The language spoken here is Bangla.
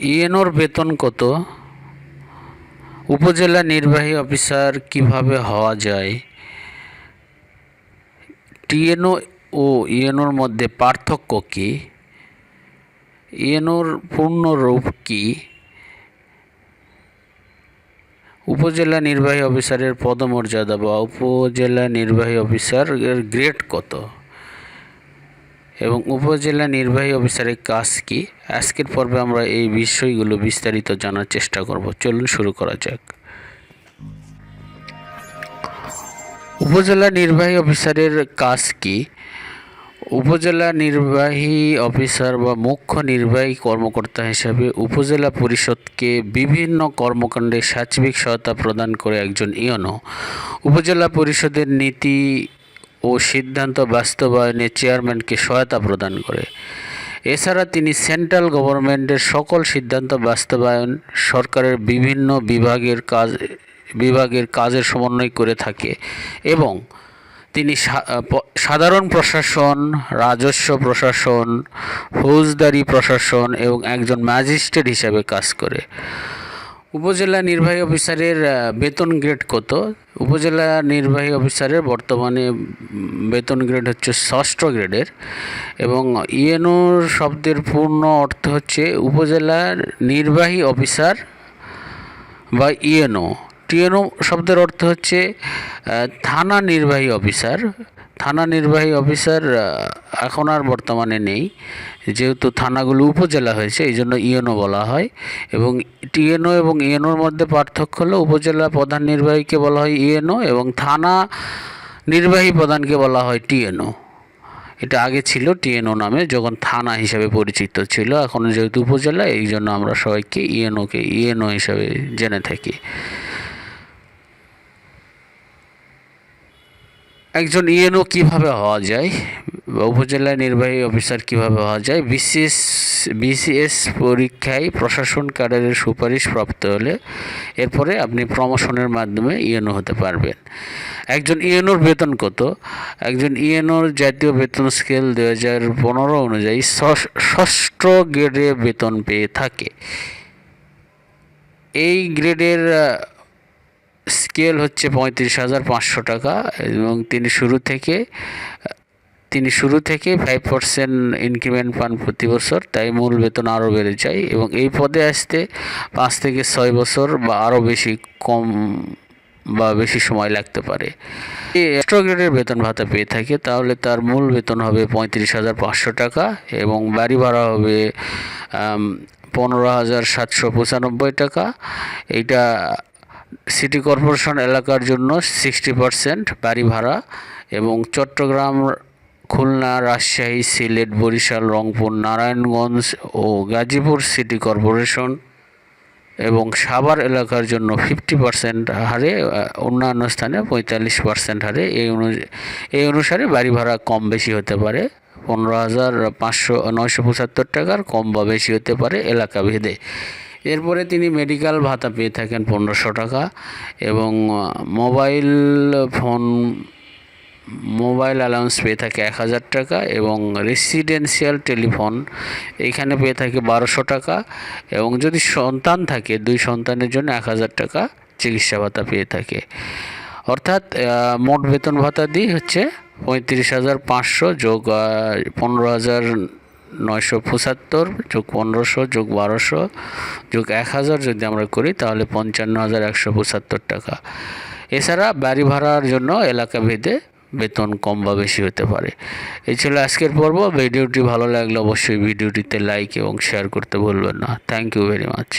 ইএনওর বেতন কত? উপজেলা নির্বাহী অফিসার কীভাবে হওয়া যায়? টিএনও ও ইএনওর মধ্যে পার্থক্য কী? ইএনওর পূর্ণ রূপ কী? উপজেলা নির্বাহী অফিসারের পদমর্যাদা বা উপজেলা নির্বাহী অফিসারের গ্রেড কত? এবং উপজেলা নির্বাহী অফিসারের কাজ কি? আজকের পর্বে আমরা এই বিষয়গুলো বিস্তারিত জানার চেষ্টা করব। চলুন শুরু করা যাক। উপজেলা নির্বাহী অফিসারের কাজ কি? উপজেলা নির্বাহী অফিসার বা মুখ্য নির্বাহী কর্মকর্তা হিসাবে উপজেলা পরিষদকে বিভিন্ন কর্মকাণ্ডে সার্বিক সহায়তা প্রদান করে একজন ইয়নো উপজেলা পরিষদের নীতি ও সিদ্ধান্ত বাস্তবায়নে চেয়ারম্যানকে সহায়তা প্রদান করে। এছাড়া তিনি সেন্ট্রাল গভর্নমেন্টের সকল সিদ্ধান্ত বাস্তবায়ন সরকারের বিভিন্ন বিভাগের কাজ, বিভাগের কাজের সমন্বয় করে থাকে এবং তিনি সাধারণ প্রশাসন, রাজস্ব প্রশাসন, ফৌজদারি প্রশাসন এবং একজন ম্যাজিস্ট্রেট হিসাবে কাজ করে। উপজেলা নির্বাহী অফিসারের বেতন গ্রেড কত? উপজেলা নির্বাহী অফিসারের বর্তমানে বেতন গ্রেড হচ্ছে ষষ্ঠ গ্রেডের এবং ইএনওর শব্দের পূর্ণ অর্থ হচ্ছে উপজেলার নির্বাহী অফিসার বা ইএনও। টিএনও শব্দের অর্থ হচ্ছে থানা নির্বাহী অফিসার। থানা নির্বাহী অফিসার এখন আর বর্তমানে নেই। যেহেতু থানাগুলো উপজেলা হয়েছে, এই জন্য ইএনও বলা হয় এবং টিএনও এবং ইএনওর মধ্যে পার্থক্য হলো, উপজেলা প্রধান নির্বাহীকে বলা হয় ইএনও এবং থানা নির্বাহী প্রধানকে বলা হয় টিএনও। এটা আগে ছিল টিএনও নামে, যখন থানা হিসাবে পরিচিত ছিল, এখন যেহেতু উপজেলা, এই জন্য আমরা সবাইকে ইএনওকে, ইএনও হিসাবে জেনে থাকি। একজন ইএনও কীভাবে হওয়া যায়? উপজেলা নির্বাহী অফিসার কীভাবে হওয়া যায়? বিসিএস বিসিএস পরীক্ষায় প্রশাসন ক্যাডারের সুপারিশ প্রাপ্ত হলে এরপরে আপনি প্রমোশনের মাধ্যমে ইএনও হতে পারবেন। একজন ইএনওর বেতন কত? একজন ইএনওর জাতীয় বেতন স্কেল দু হাজার পনেরো অনুযায়ী ষষ্ঠ গ্রেডে বেতন পেয়ে থাকে। এই গ্রেডের স্কেল হচ্ছে পঁয়ত্রিশ হাজার পাঁচশো টাকা এবং তিনি শুরু থেকে, তিনি শুরু থেকে ফাইভ পার্সেন্ট ইনক্রিমেন্ট পান প্রতি বছর, তাই মূল বেতন আরও বেড়ে যায় এবং এই পদে আসতে পাঁচ থেকে ছয় বছর বা আরও বেশি কম বা বেশি সময় লাগতে পারে। এক্সট্রা গ্রেডের বেতন ভাতা পেয়ে থাকে, তাহলে তার মূল বেতন হবে পঁয়ত্রিশ হাজার পাঁচশো টাকা এবং বাড়ি ভাড়া হবে পনেরো হাজার সাতশো পঁচানব্বই টাকা। এইটা সিটি কর্পোরেশন এলাকার জন্য সিক্সটি পারসেন্ট বাড়ি ভাড়া এবং চট্টগ্রাম, খুলনা, রাজশাহী, সিলেট, বরিশাল, রংপুর, নারায়ণগঞ্জ ও গাজীপুর সিটি কর্পোরেশন এবং সাভার এলাকার জন্য ফিফটি পার্সেন্ট হারে অন্যান্য স্থানে পঁয়তাল্লিশ পার্সেন্ট হারে এই অনুযায়ী এই অনুসারে বাড়ি ভাড়া কম বেশি হতে পারে। পনেরো হাজার পাঁচশো, নয়শো পঁচাত্তর টাকার কম বা বেশি হতে পারে এলাকা ভেদে এরপরে তিনি মেডিকেল ভাতা পেয়ে থাকেন পনেরোশো টাকা এবং মোবাইল ফোন মোবাইল অ্যালাউন্স পেয়ে থাকে এক হাজার টাকা এবং রেসিডেন্সিয়াল টেলিফোন এইখানে পেয়ে থাকে বারোশো টাকা এবং যদি সন্তান থাকে, দুই সন্তানের জন্য এক হাজার টাকা চিকিৎসা ভাতা পেয়ে থাকে। অর্থাৎ মোট বেতন ভাতা দিই হচ্ছে পঁয়ত্রিশ হাজার পাঁচশো যোগ পনেরো হাজার নয়শো পঁচাত্তর যোগ পনেরোশো যোগ বারোশো যোগ এক হাজার যদি আমরা করি, তাহলে পঞ্চান্ন হাজার একশো পঁচাত্তর টাকা। এছাড়া বাড়ি ভাড়ার জন্য এলাকা ভেদে বেতন কম বা বেশি হতে পারে। এই ছিল আজকের পর্ব। ভিডিওটি ভালো লাগলে অবশ্যই ভিডিওটিতে লাইক এবং শেয়ার করতে ভুলবেন না। Thank you very much